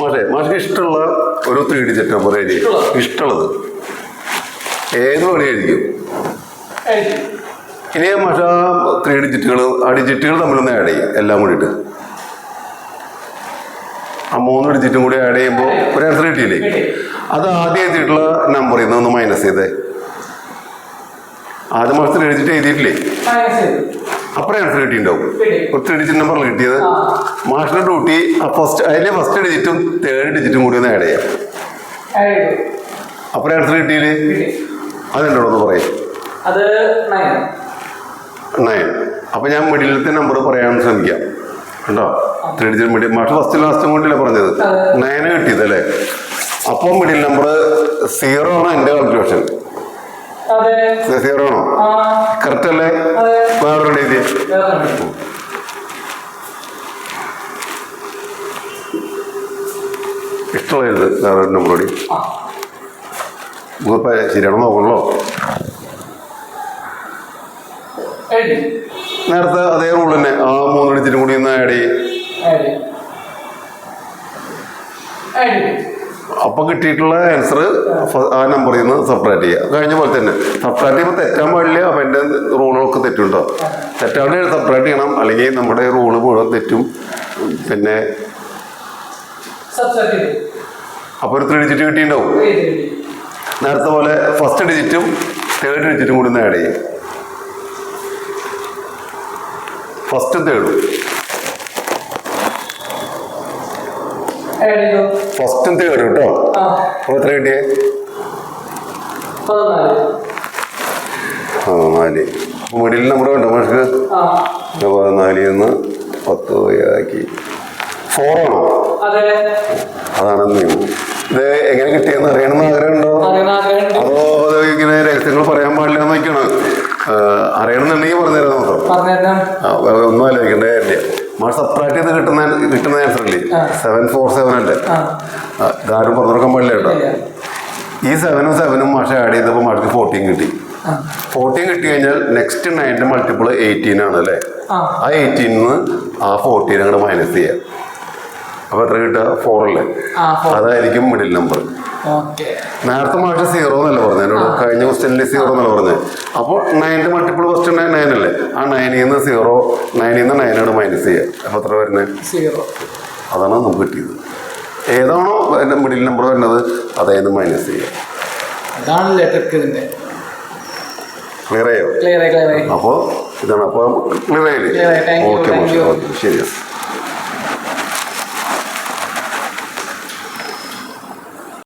മാഷേ മാഷക്ക് ഇഷ്ടമുള്ള ഒരു ത്രീ ഡിജിറ്റ് നമ്പർ എഴുതി ഇഷ്ടമുള്ളത്? ഏത് പണി എഴുതി. ഇനി മാഷ ത്രീ ഡിജിറ്റുകൾ ആ ഡിജിറ്റുകൾ തമ്മിലൊന്ന് ആഡ് ചെയ്യും എല്ലാം കൂടിയിട്ട്. ആ മൂന്ന് ഡിജിറ്റും കൂടി ആഡ് ചെയ്യുമ്പോൾ ഒരു ആൻസർ കിട്ടിയില്ലേ അത് ആദ്യം എഴുതിയിട്ടുള്ള നമ്പർ നിന്ന് ഒന്ന് മൈനസ് ചെയ്തേ. ആദ്യം മാസത്തിൽ എഴുതിയിട്ട് എഴുതിയിട്ടില്ലേ? ആൻസർ കിട്ടിയിട്ടുണ്ടാവും. കിട്ടി. ഒരു ഡിജിറ്റ് നമ്പർ കിട്ടിയത്. മാഷിന്റെ ഡ്യൂട്ടി ഫസ്റ്റ് അതിലെ ഫസ്റ്റ് ഡിജിറ്റും തേർഡ് ഡിജിറ്റും കൂടി ഒന്ന് ആഡ് ചെയ്യാം. അപ്പഴേ ആൻസർ കിട്ടിയില്ലേ? കിട്ടി. ഒന്ന് പറയും. അത് നയൻ അപ്പൊ ഞാൻ മിഡിലത്തെ നമ്പർ പറയാൻ ശ്രമിക്കാം. കേട്ടോ ത്രീ ഡിജിറ്റ് മിഡിൽ മാഷ് ഫസ്റ്റ് ലാസ്റ്റും കൊണ്ടല്ലേ പറഞ്ഞത്. നയന് കിട്ടിയത് അല്ലേ? അപ്പോൾ മിഡിൽ നമ്പർ സീറോ ആണ് എന്റെ കാൽക്കുലേഷൻ സീറോ ആണോ? കറക്റ്റ് അല്ലേ? അതെ വേറെ നമ്പറോടി നമുക്കിപ്പോൾ ശരിയാണോ നോക്കണല്ലോ. നേരത്തെ അതേ റൂൾ തന്നെ. ആ മൂന്ന് ഡിജിറ്റും കൂടി ഒന്ന് ആഡ് ചെയ്യും. അപ്പം കിട്ടിയിട്ടുള്ള ആൻസർ ആ നമ്പറിൽ നിന്ന് സബ്ട്രാക്ട് ചെയ്യുക. കഴിഞ്ഞ പോലെ തന്നെ. സബ്ട്രാക്ട് ചെയ്യുമ്പോൾ തെറ്റാൻ പാടില്ല. അപ്പം എന്റെ റൂളുകളൊക്കെ തെറ്റുണ്ടോ? തെറ്റാണ്ട് സെപ്പറേറ്റ് ചെയ്യണം. അല്ലെങ്കിൽ നമ്മുടെ റൂൾ മുഴുവൻ തെറ്റും. പിന്നെ അപ്പൊ. അപ്പോൾ ഒരു ത്രീ ഡിജിറ്റ് കിട്ടിയിട്ടുണ്ടാവും. നേരത്തെ പോലെ ഫസ്റ്റ് ഡിജിറ്റും തേർഡ് ഡിജിറ്റും കൂടി ഒന്ന് ആഡ് ചെയ്യും. ഫസ്റ്റും തേർഡും. ഫസ്റ്റും തേർഡും കേട്ടോ അപ്പൊ അപ്പോൾ എത്ര കിട്ടിയേ? നാല് നമ്മുടെ ഉണ്ട് നമുക്ക് ആ. പതിനാലിൽ നിന്ന് പത്ത് ആക്കി ഫോറാണോ? അതെ. അതാണ് നിയമം. ഇത് എങ്ങനെ കിട്ടിയെന്ന് അറിയണമെന്ന് ആഗ്രഹമുണ്ടോ? അതോ അത് ഇങ്ങനെ രഹസ്യങ്ങൾ പറയാൻ പാടില്ല എന്നൊക്കെയാണ് അറിയണമെന്നുണ്ടെങ്കിൽ പറഞ്ഞുതരാം മാത്രം ഒന്നും ആലോചിക്കേണ്ട കാര്യമില്ല. മാർ സബ്ട്രാക്ട് ചെയ്ത് കിട്ടുന്ന കിട്ടുന്ന ആൻസർ അല്ലേ. സെവൻ ഫോർ സെവൻ അല്ലേ? ആ. പറഞ്ഞു ഇതാരും പുറത്തിറക്കാൻ പാടില്ല കേട്ടോ. ഈ സെവനും സെവനും മാഷ ആഡ് ചെയ്തപ്പോൾ മാർക്ക് ഫോർട്ടീൻ കിട്ടി. ഫോർട്ടീൻ കിട്ടി കഴിഞ്ഞാൽ നെക്സ്റ്റ് നയന്റെ മൾട്ടിപ്പിൾ എയ്റ്റീൻ ആണ് അല്ലേ? ആ. എയ്റ്റീൻ എയ്റ്റീനിന്ന് ആ ഫോർട്ടീൻ അങ്ങോട്ട് മൈനസ് ചെയ്യാം. അപ്പൊ എത്ര കിട്ടുക? ഫോർ അല്ലേ? അതായിരിക്കും മിഡിൽ നമ്പർ നേരത്തെ മാഷ് സീറോ എന്നല്ല പറഞ്ഞത് എന്നോട് കഴിഞ്ഞ ക്വസ്റ്റ്യനിൽ സീറോ എന്നല്ല പറഞ്ഞത് അപ്പോൾ നയന്റെ മൾട്ടിപ്പിൾ ക്വസ്റ്റ്യൻ നയൻ അല്ലേ? ആ നയനിൽ നിന്ന് സീറോ നയനിൽ നിന്ന് നയനാണ് മൈനസ് ചെയ്യുക അപ്പോൾ എത്ര വരുന്നത് സീറോ അതാണ് നമുക്ക് കിട്ടിയത്. ഏതാണോ എന്റെ മിഡിൽ നമ്പർ വരുന്നത് അതായത് മൈനസ് ചെയ്യുക അതാണല്ലേ ട്രിക്ക് ഇതിന്റെ. ക്ലിയർ ആയോ? അപ്പോൾ ഇതാണ് അപ്പോൾ ക്ലിയർ. ആയില്ലേ? ഓക്കെ ശരി